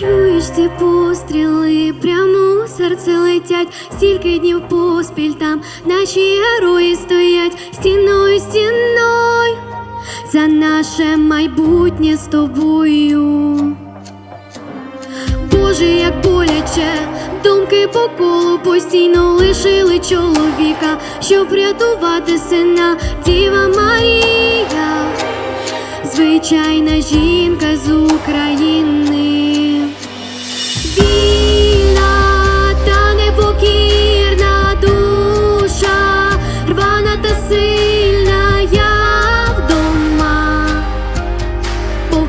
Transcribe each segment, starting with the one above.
Чуєш ці постріли, прямо у серце летять, стільки днів поспіль там наші герої стоять стіною, стіною за наше майбутнє з тобою. Боже, як боляче, думки по колу постійно лишили чоловіка, щоб рятувати сина, Діва Марія, звичайна жінка з України.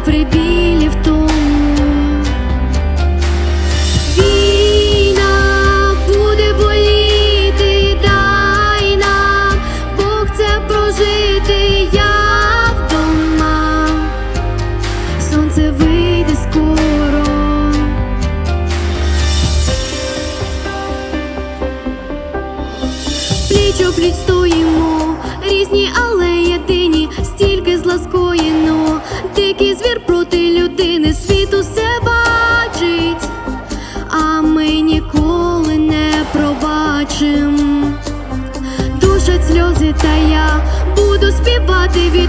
Попри білі в тому. Війна буде боліти, дай нам Бог це прожити, я вдома, сонце вийде скоро. Пліч опліч стоїмо, різні, але пробачим. Душать сльози, та я буду співати від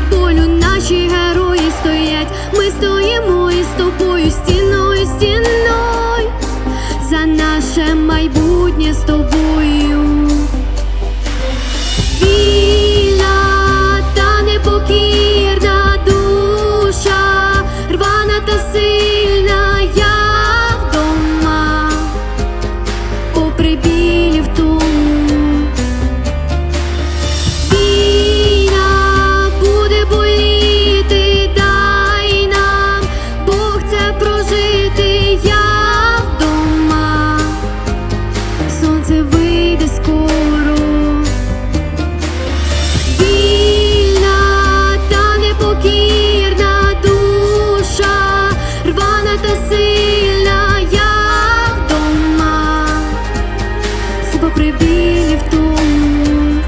все попри в тому.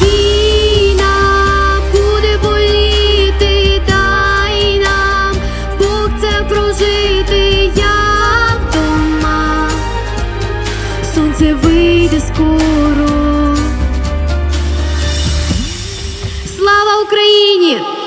Війна буде боліти, дай нам Бог це прожити, я вдома, сонце вийде скоро. Слава Україні!